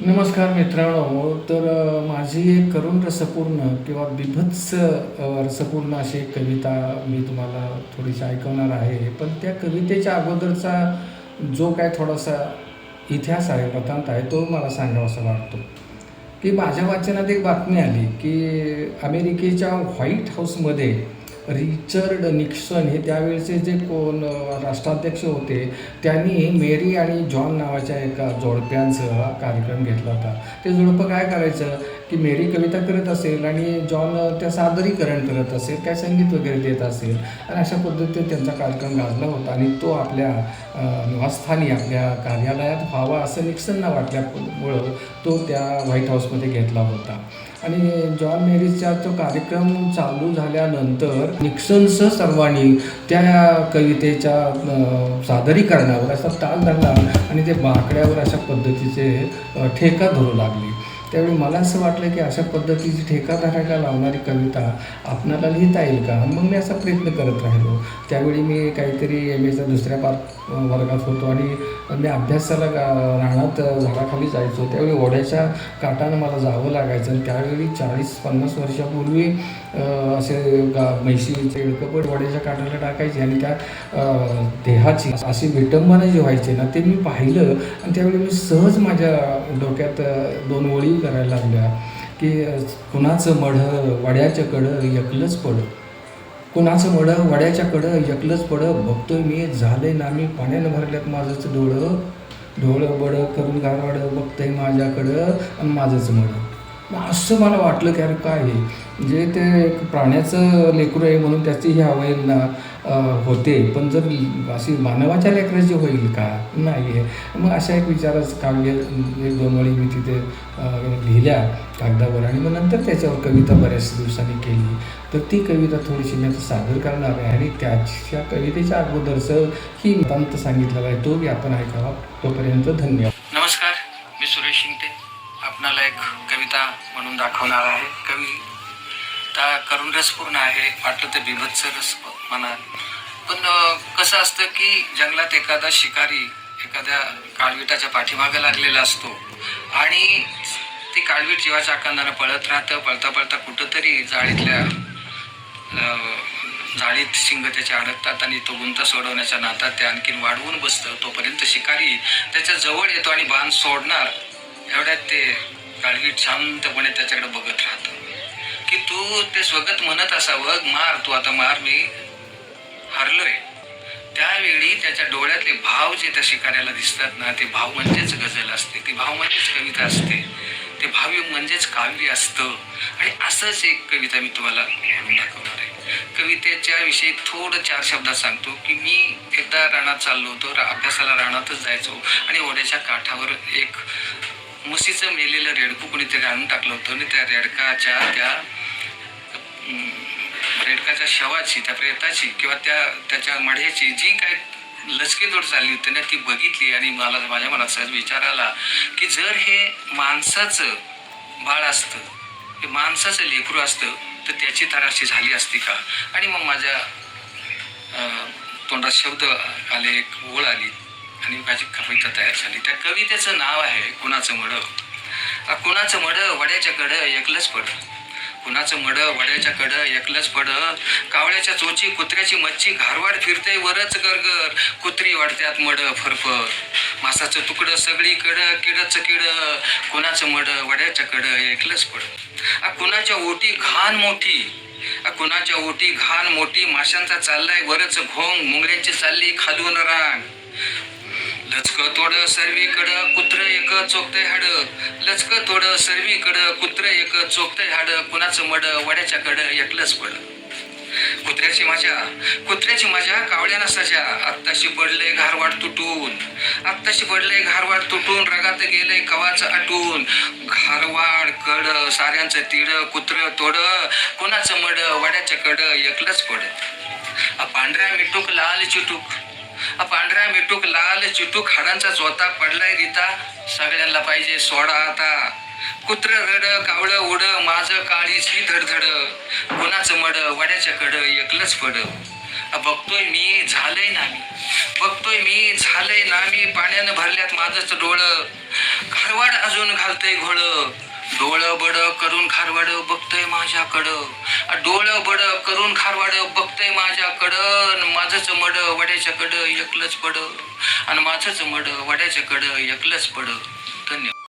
नमस्कार मित्रांनो तर माझी एक करुण रसपूर्ण किंवा बिभत्स रसपूर्ण अशी एक कविता मी तुम्हाला थोडीशी ऐकवणार आहे. पण त्या कवितेच्या अगोदरचा जो काय थोडासा इतिहास आहे वृत्तांत आहे तो मला सांगावासा वाटतो. की माझ्या वाचनात एक बातमी आली की अमेरिकेच्या व्हाईट हाऊसमध्ये रिचर्ड निक्सन हे त्यावेळेचे जे कोण राष्ट्राध्यक्ष होते त्यांनी मेरी आणि जॉन नावाच्या एका जोडप्यांसह कार्यक्रम घेतला होता. ते जोडपं काय करायचं? की मेरी कविता करत असेल आणि जॉन त्या सादरीकरण करत असेल काय संगीत वगैरे देत असेल आणि अशा पद्धतीने त्यांचा कार्यक्रम गाजला होता आणि तो आपल्या निवासस्थानी आपल्या कार्यालयात व्हावा असं निक्सनना वाटल्यामुळं तो त्या व्हाईट हाऊसमध्ये घेतला होता. आणि जॉन मेरीजचा तो कार्यक्रम चालू झाल्यानंतर निक्सनसह सर्वांनी त्या कवितेच्या सादरीकरणावर असा ताल धरला आणि ते बाकड्यावर अशा पद्धतीचे ठेका धरू लागली. त्यावेळी मला असं वाटलं की अशा पद्धतीची ठेकाधाराला लावणारी कविता आपणाला लिहिता येईल का? मग मी असा प्रयत्न करत राहिलो. त्यावेळी मी काहीतरी एम एचा दुसऱ्या पार्ट वर्गात होतो. आणि मी अभ्यासाला गा- रानात झाडाखाली जायचो. त्यावेळी ओढ्याच्या काठानं मला जावं लागायचं आणि त्यावेळी चाळीस पन्नास वर्षापूर्वी असे गा म्हैशीचे कपड ओढ्याच्या काठाला टाकायचे आणि त्या देहाची अशी विटंबना जी व्हायची ना ते मी पाहिलं. आणि त्यावेळी मी सहज माझ्या डोक्यात दोन ओळी करायला लागल्या की कुणाचं मढ वड्याच्या कडं एकलंच पडं. कुणाचं मड? वड्याच्या कडं? एकलंच पड? बघतोय मी. झालंय ना मी. पाण्यानं भरल्यात माझंच डोळं. डोळं बडं करून गारवाडं बघतंय माझ्याकडं आणि माझंच मढं असं मला वाटलं की अरे काय आहे जे म्हणजे ते एक प्राण्याचं लेकरू आहे म्हणून त्याची ही अवहेलना होते. पण जर अशी मानवाच्या लेकराची होईल का? नाही आहे मग अशा एक विचाराचं काव्य एक दोन वेळी मी तिथे लिहिल्या कागदावर आणि मग नंतर त्याच्यावर कविता बऱ्याच दिवसांनी केली. तर ती कविता थोडीशी मी आता सादर करणार आहे आणि त्याच्या कवितेच्या अगोदरचं ही मतांत सांगितलेला आहे. तो बी आपण ऐकावा. तोपर्यंत धन्यवाद. कविता म्हणून दाखवणार आहे. कविता करुण रसपूर्ण आहे वाटलं तर बिभत्स रस म्हणा. पण कसं असतं की जंगलात एखादा शिकारी एखाद्या काळविटाच्या पाठीमागे लागलेला असतो आणि ती काळवीट जीवाच्या आकांदानं पळत राहतं पळता पळता कुठंतरी जाळीतल्या जाळीत शिंग त्याचे अडकतात आणि तो गुंता सोडवण्याच्या नातात ते आणखीन वाढवून बसतं. तोपर्यंत शिकारी त्याच्याजवळ येतो आणि बाण सोडणार. एवढ्यात ते काळवीट शांतपणे त्याच्याकडे बघत राहतं. की तू ते स्वगत म्हणत असावं मार तू आता मार मी हरलोय. त्यावेळी त्याच्या डोळ्यातले भाव जे त्या शिकाऱ्याला दिसतात ना ते भाव म्हणजेच गझल असते. ती भाव म्हणजेच कविता असते. ते भाव्य म्हणजेच काव्य असतं. आणि असंच एक कविता मी तुम्हाला म्हणून दाखवणार आहे. कवितेच्या विषयी थोडं चार शब्दात सांगतो की मी एकदा रानात चाललो होतो अभ्यासाला रानातच जायचो. आणि ओढ्याच्या काठावर एक म्हशीचं मेलेलं रेडकू कोणीतरी आणून टाकलं होतं आणि त्या रेडकाच्या त्या रेडकाच्या शवाची त्या प्रेताची किंवा त्या त्याच्या मढ्याची जी काय लचकेदोड चालली होती ना ती बघितली आणि मला माझ्या मनात सहज विचार आला की जर हे माणसाचं बाळ असतं हे माणसाचं लेकरू असतं तर त्याची तराशी झाली असती का? आणि मग माझ्या तोंडात शब्द आले एक ओळ आली. आणि माझी कविता तयार झाली. त्या कवितेचं नाव आहे कुणाचं मड. कुणाचं मड वड्याच्या कड एकलंच पड. कुणाचं मड वड्याच्या कड एकलंच पड. कावळ्याच्या चोची कुत्र्याची मच्छी घारवाड फिरते वरच गरगर कुत्री वाढत्यात मड फरफर. मासाचं तुकडं सगळीकडं किडच किड. कुणाचं मड वड्याच्या कड एकलंच पड. आ, कुणाच्या ओटी घाण मोठी. कुणाच्या ओटी घाण मोठी. माशांचा चाललाय वरच घोंग. मुंगऱ्यांची चालली खालून रांग. लचक तोड सर्वीकडं कुत्र एक चोकतय हाड. लचक तोड सर्वीकडं कुत्र एक चोकतय हाड. कुणाचं मड वड्याच्या कड एकलंच पड कुत्र्याची माझ्या कुत्र्याची माझ्या कावळ्या नसाच्या. आत्ताशी पडलंय घारवाड तुटून. आत्ताशी पडलंय घारवाड तुटून रगात गेलंय कवाच आटून. घारवाड कड साऱ्यांचं तिड कुत्र तोड. कुणाचं मड वड्याच्या कड एकलंच पड पांढऱ्या मिटूक लाल चिटूक. पांढऱ्या मिटूक लाल चिटूक हाडांचा चोता पडलाय रीता. सगळ्यांना पाहिजे सोडा आता. कुत्र रड कावळं उड माझ काळीची धडधड. कोणाचं मड वड्याच्या कड एकलंच पड. बघतोय मी झालंय ना मी बघतोय मी झालंय ना मी पाण्यानं भरल्यात माझंच डोळं. खारवाड अजून घालतय घोळ. डोळं बड करून खारवाड बघतोय माझ्याकडं. डोळं वरून खारवाड बघतय माझ्याकडं. माझंच मड वड्याच्याकडं एकलंच पड. आणि माझंच मड वड्याच्याकडं एकलंच पड.